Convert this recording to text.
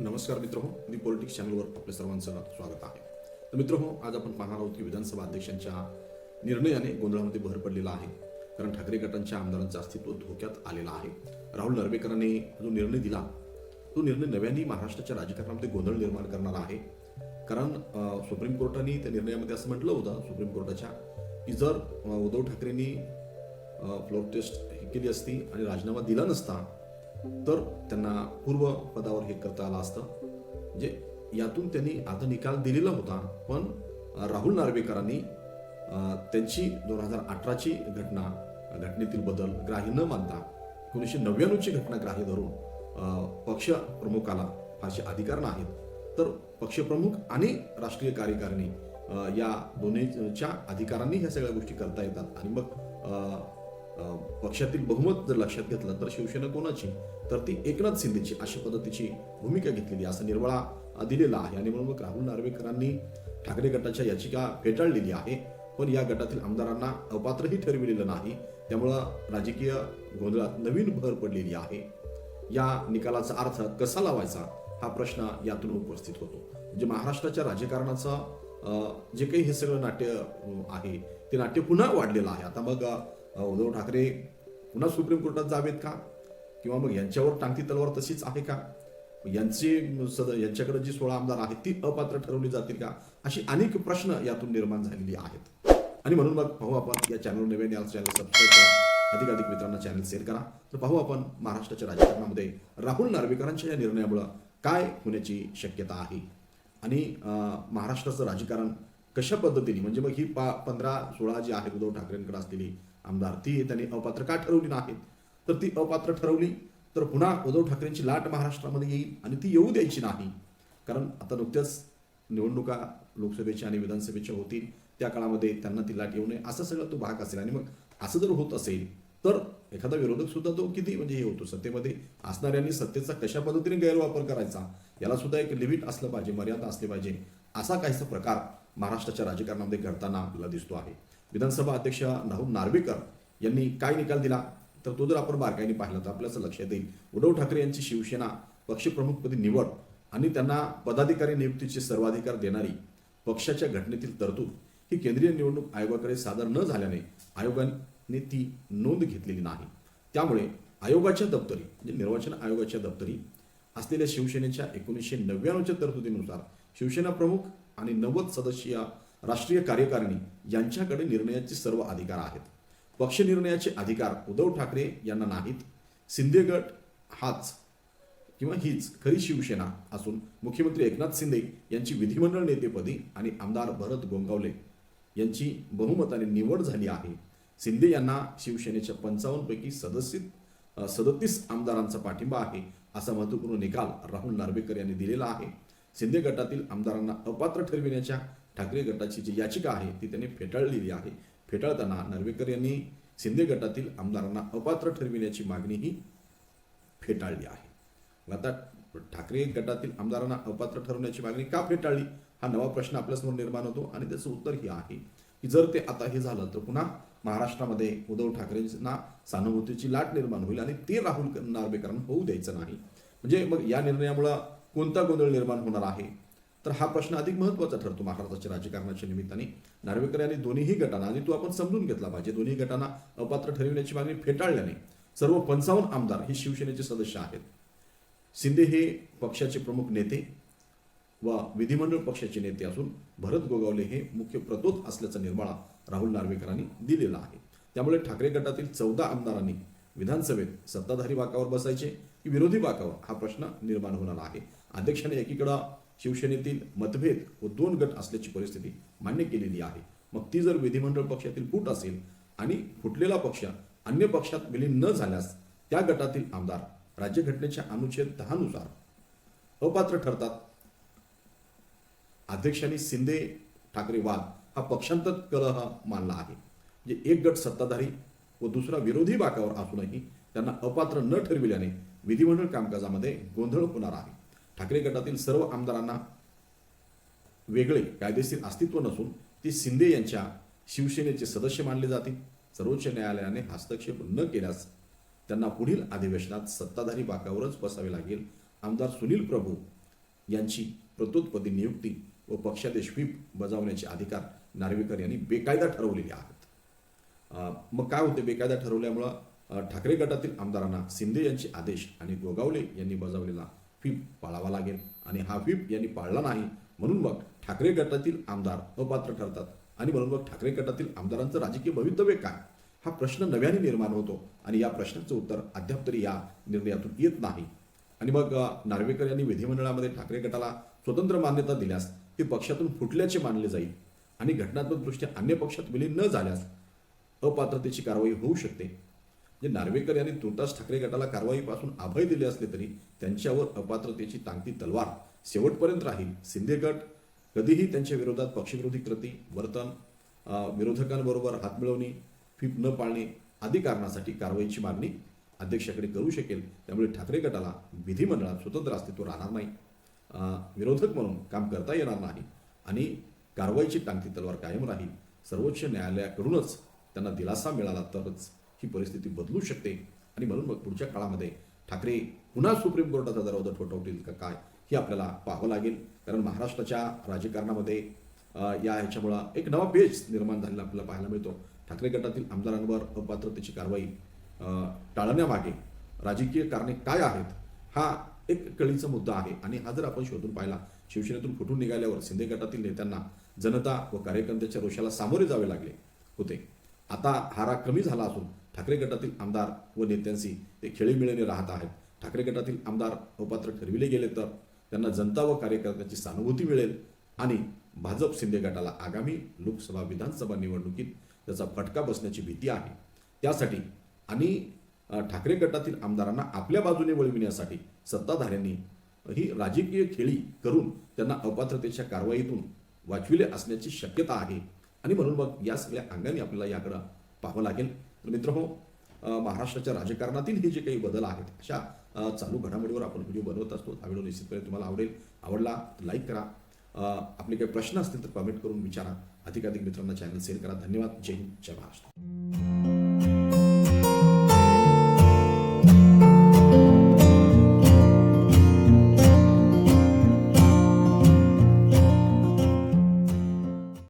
नमस्कार मित्र हो मी पॉलिटिक्स चॅनलवर आपल्या सर्वांचं स्वागत आहे. तर मित्र हो आज आपण पाहणार आहोत की विधानसभा अध्यक्षांच्या निर्णयाने गोंधळामध्ये भर पडलेला आहे. कारण ठाकरे गटांच्या आमदारांचं अस्तित्व धोक्यात आलेलं आहे. राहुल नर्वेकरांनी जो निर्णय दिला तो निर्णय नव्याने महाराष्ट्राच्या राजकारणामध्ये गोंधळ निर्माण करणारा आहे. कारण सुप्रीम कोर्टाने त्या निर्णयामध्ये असं म्हटलं होतं सुप्रीम कोर्टाच्या की जर उद्धव ठाकरेंनी फ्लोर टेस्ट हे केली असती आणि राजीनामा दिला नसता तर त्यांना पूर्व पदावर हे करता आलं असतं. म्हणजे यातून त्यांनी आता निकाल दिलेला होता पण राहुल नार्वेकरांनी त्यांची दोन हजार अठराची घटना घटनेतील बदल ग्राह्य न मानता एकोणीसशे नव्याण्णवची घटना ग्राह्य धरून पक्ष प्रमुखाला फारसे अधिकार नाहीत. तर पक्षप्रमुख आणि राष्ट्रीय कार्यकारिणी या दोन्हीच्या अधिकारांनी ह्या सगळ्या गोष्टी करता येतात. आणि मग पक्षातील बहुमत जर लक्षात घेतलं तर शिवसेना कोणाची? तर ती एकनाथ शिंदेची अशा पद्धतीची भूमिका घेतलेली असा निर्वाळा दिलेला आहे. आणि म्हणून मग राहुल नार्वेकरांनी ठाकरे गटाच्या याचिका फेटाळलेली आहे. पण या गटातील आमदारांना अपात्रही ठरविलेलं नाही. त्यामुळं राजकीय गोंधळात नवीन भर पडलेली आहे. या निकालाचा अर्थ कसा लावायचा? हा प्रश्न यातून उपस्थित होतो. म्हणजे महाराष्ट्राच्या राजकारणाचं जे काही हे सगळं नाट्य आहे ते नाट्य पुन्हा वाढलेलं आहे. आता मग उद्धव ठाकरे पुन्हा सुप्रीम कोर्टात जावेत का? किंवा मग यांच्यावर टांगती तलवार तशीच आहे का? यांचे सद यांच्याकडे जी सोळा आमदार आहेत ती अपात्र ठरवली जातील का? अशी अनेक प्रश्न यातून निर्माण झालेली आहेत. आणि म्हणून मग पाहू आपण या चॅनल नवीन या चॅनल सबस्क्राईब करा. अधिक अधिक मित्रांना चॅनल शेअर करा. तर पाहू आपण महाराष्ट्राच्या राजकारणामध्ये राहुल नार्वेकरांच्या या निर्णयामुळं काय होण्याची शक्यता आहे? आणि महाराष्ट्राचं राजकारण कशा पद्धतीने? म्हणजे मग ही पा पंधरा सोळा जी आहेत उद्धव ठाकरेंकडे असलेली आमदार ती त्यांनी अपात्र का ठरवली नाहीत? तर ती अपात्र ठरवली तर पुन्हा उद्धव ठाकरेंची लाट महाराष्ट्रामध्ये येईल आणि ती येऊ द्यायची नाही. कारण आता नुकत्याच निवडणुका लोकसभेच्या आणि विधानसभेच्या होतील त्या काळामध्ये त्यांना ती लाट येऊ नये असा सगळा तो भाग असेल. आणि मग असं जर होत असेल तर एखादा विरोधक सुद्धा तो किती म्हणजे हे होतो सत्तेमध्ये असणाऱ्यांनी सत्तेचा कशा पद्धतीने गैरवापर करायचा? याला सुद्धा एक लिमिट असलं पाहिजे मर्यादा असली पाहिजे असा काहीसा प्रकार महाराष्ट्राच्या राजकारणामध्ये घडताना आपल्याला दिसतो आहे. विधानसभा अध्यक्ष राहुल नार्वेकर यांनी काय निकाल दिला? तर तो जर आपण बारकाईने पाहिला तर आपल्याचं लक्षात येईल. उद्धव ठाकरे यांची शिवसेना पक्षप्रमुखपदी निवड आणि त्यांना पदाधिकारी नियुक्तीचे सर्वाधिकार देणारी पक्षाच्या घटनेतील तरतूद ही केंद्रीय निवडणूक आयोगाकडे सादर न झाल्याने आयोगाने ती नोंद घेतलेली नाही. त्यामुळे आयोगाच्या दप्तरी म्हणजे निर्वाचन आयोगाच्या दप्तरी असलेल्या शिवसेनेच्या एकोणीसशे नव्याण्णवच्या तरतुदीनुसार शिवसेना प्रमुख आणि नव्वद सदस्यीय राष्ट्रीय कार्यकारिणी यांच्याकडे निर्णयाचे सर्व अधिकार आहेत. पक्ष निर्णयाचे अधिकार उद्धव ठाकरे यांना नाहीत. शिंदे गट हाच किंवा हीच खरी शिवसेना असून मुख्यमंत्री एकनाथ शिंदे यांची विधिमंडळ नेतेपदी आणि आमदार भरत गोंगावले यांची बहुमताने निवड झाली आहे. शिंदे यांना शिवसेनेच्या पंचावन्नपैकी सदस्य सदतीस आमदारांचा पाठिंबा आहे असा महत्त्वपूर्ण निकाल राहुल नार्वेकर यांनी दिलेला आहे. शिंदे गटातील आमदारांना अपात्र ठरविण्याच्या ठाकरे गटाची जी याचिका आहे ती त्यांनी फेटाळलेली आहे. फेटाळताना नार्वेकर यांनी शिंदे गटातील आमदारांना अपात्र ठरविण्याची मागणीही फेटाळली आहे. आता ठाकरे गटातील आमदारांना अपात्र ठरवण्याची मागणी का फेटाळली? हा नवा प्रश्न आपल्यासमोर निर्माण होतो आणि त्याचं उत्तर हे आहे की जर ते आता हे झालं तर पुन्हा महाराष्ट्रामध्ये उद्धव ठाकरेंना सहानुभूतीची लाट निर्माण होईल आणि ते राहुल नार्वेकरांना होऊ द्यायचं नाही. म्हणजे मग या निर्णयामुळं कोणता गोंधळ निर्माण होणार आहे? तर हा प्रश्न अधिक महत्त्वाचा ठरतो महाराष्ट्राच्या राजकारणाच्या निमित्ताने. नार्वेकर यांनी दोन्हीही गटांना आणि तो आपण समजून घेतला पाहिजे दोन्ही गटांना अपात्र ठरविण्याची मागणी फेटाळल्याने सर्व पंचावन्न आमदार हे शिवसेनेचे सदस्य आहेत. शिंदे हे पक्षाचे प्रमुख नेते व विधिमंडळ पक्षाचे नेते असून भरत गोगावले हे मुख्य प्रतोद असल्याचा निर्माळा राहुल नार्वेकरांनी दिलेला आहे. त्यामुळे ठाकरे गटातील चौदा आमदारांनी विधानसभेत सत्ताधारी बाकावर बसायचे की विरोधी बाकावर हा प्रश्न निर्माण होणार आहे. अध्यक्षाने एकीकडं शिवसेनेतील मतभेद व दोन गट असल्याची परिस्थिती मान्य केलेली आहे. मग ती जर विधिमंडळ पक्षातील फूट असेल आणि फुटलेला पक्ष अन्य पक्षात विलीन न झाल्यास त्या गटातील आमदार राज्यघटनेच्या अनुच्छेद दहानुसार अपात्र ठरतात. अध्यक्षांनी शिंदे ठाकरे वाद हा पक्षांतर कलह मानला आहे. म्हणजे एक गट सत्ताधारी व दुसरा विरोधी बाकावर असूनही त्यांना अपात्र न ठरविल्याने विधिमंडळ कामकाजामध्ये गोंधळ होणार आहे. ठाकरे गटातील सर्व आमदारांना वेगळे कायदेशीर अस्तित्व नसून ते शिंदे यांच्या शिवसेनेचे सदस्य मानले जातील. सर्वोच्च न्यायालयाने हस्तक्षेप न केल्यास त्यांना पुढील अधिवेशनात सत्ताधारी बाकावरच बसावे लागेल. आमदार सुनील प्रभू यांची प्रत्युत्पदी नियुक्ती व पक्षादेश व्हीप बजावण्याचे अधिकार नार्वेकर यांनी बेकायदा ठरवलेले आहेत. मग काय होते बेकायदा ठरवल्यामुळं? ठाकरे गटातील आमदारांना शिंदे यांचे आदेश आणि गोगावले यांनी बजावलेला व्हीप पाळावा लागेल. आणि हा व्हीप यांनी पाळला नाही म्हणून मग ठाकरे गटातील आमदार अपात्र ठरतात. आणि म्हणून मग ठाकरे गटातील आमदारांचं राजकीय भवितव्य काय? हा प्रश्न नव्याने निर्माण होतो. आणि या प्रश्नाचं उत्तर अद्याप तरी या निर्णयातून येत नाही. आणि मग नार्वेकर यांनी विधिमंडळामध्ये ठाकरे गटाला स्वतंत्र मान्यता दिल्यास हे पक्षातून फुटल्याचे मानले जाईल. आणि घटनात्मक दृष्ट्या अन्य पक्षात विलीन न झाल्यास अपात्रतेची कारवाई होऊ शकते. जे नार्वेकर यांनी तुर्तास ठाकरे गटाला कारवाईपासून अभय दिले असले तरी त्यांच्यावर अपात्रतेची टांगती तलवार शेवटपर्यंत राहील. शिंदे गट कधीही त्यांच्या विरोधात पक्षविरोधी कृती वर्तन विरोधकांबरोबर विरोधकांबरोबर हातमिळवणी फीप न पाळणे आदी कारणासाठी कारवाईची मागणी अध्यक्षाकडे करू शकेल. त्यामुळे ठाकरे गटाला विधिमंडळात स्वतंत्र अस्तित्व राहणार नाही. विरोधक म्हणून काम करता येणार नाही आणि कारवाईची टांगती तलवार कायम राहील. सर्वोच्च न्यायालयाकडूनच त्यांना दिलासा मिळाला तरच ही परिस्थिती बदलू शकते. आणि म्हणून मग पुढच्या काळामध्ये ठाकरे पुन्हा सुप्रीम कोर्टाचा दरवाजा ठोठावतील का काय हे आपल्याला पाहावं लागेल. कारण महाराष्ट्राच्या राजकारणामध्ये या ह्याच्यामुळं एक नवा पेज निर्माण झालेला आपल्याला पाहायला मिळतो. ठाकरे गटातील आमदारांवर अपात्रतेची कारवाई टाळण्यामागे राजकीय कारणे काय आहेत हा एक कळीचा मुद्दा आहे. आणि हा जर आपण शोधून पाहिला शिवसेनेतून फुटून निघाल्यावर शिंदे गटातील नेत्यांना जनता व कार्यकर्त्याच्या रोषाला सामोरे जावे लागले होते. आता हारा कमी झाला असून ठाकरे गटातील आमदार व नेत्यांशी ते खेळीमिळीने राहत आहेत. ठाकरे गटातील आमदार अपात्र ठरविले गेले तर त्यांना जनता व कार्यकर्त्यांची सहानुभूती मिळेल आणि भाजप शिंदे गटाला आगामी लोकसभा विधानसभा निवडणुकीत त्याचा फटका बसण्याची भीती आहे. त्यासाठी आणि ठाकरे गटातील आमदारांना आपल्या बाजूने वळविण्यासाठी सत्ताधाऱ्यांनी ही राजकीय खेळी करून त्यांना अपात्रतेच्या कारवाईतून वाचविले असण्याची शक्यता आहे. आणि म्हणून मग या सगळ्या अंगाने आपल्याला याकडं पाहावं लागेल. तर मित्रहो महाराष्ट्राच्या राजकारणातील हे जे काही बदल आहेत अशा चालू घडामोडीवर आपण व्हिडिओ बनवत असतो. हा व्हिडिओ निश्चितपणे तुम्हाला आवडेल आवडला तर लाईक करा. आपले काही प्रश्न असतील तर कमेंट करून विचारा. अधिकाधिक मित्रांना चॅनल शेअर करा. धन्यवाद. जय हिंद. जय महाराष्ट्र.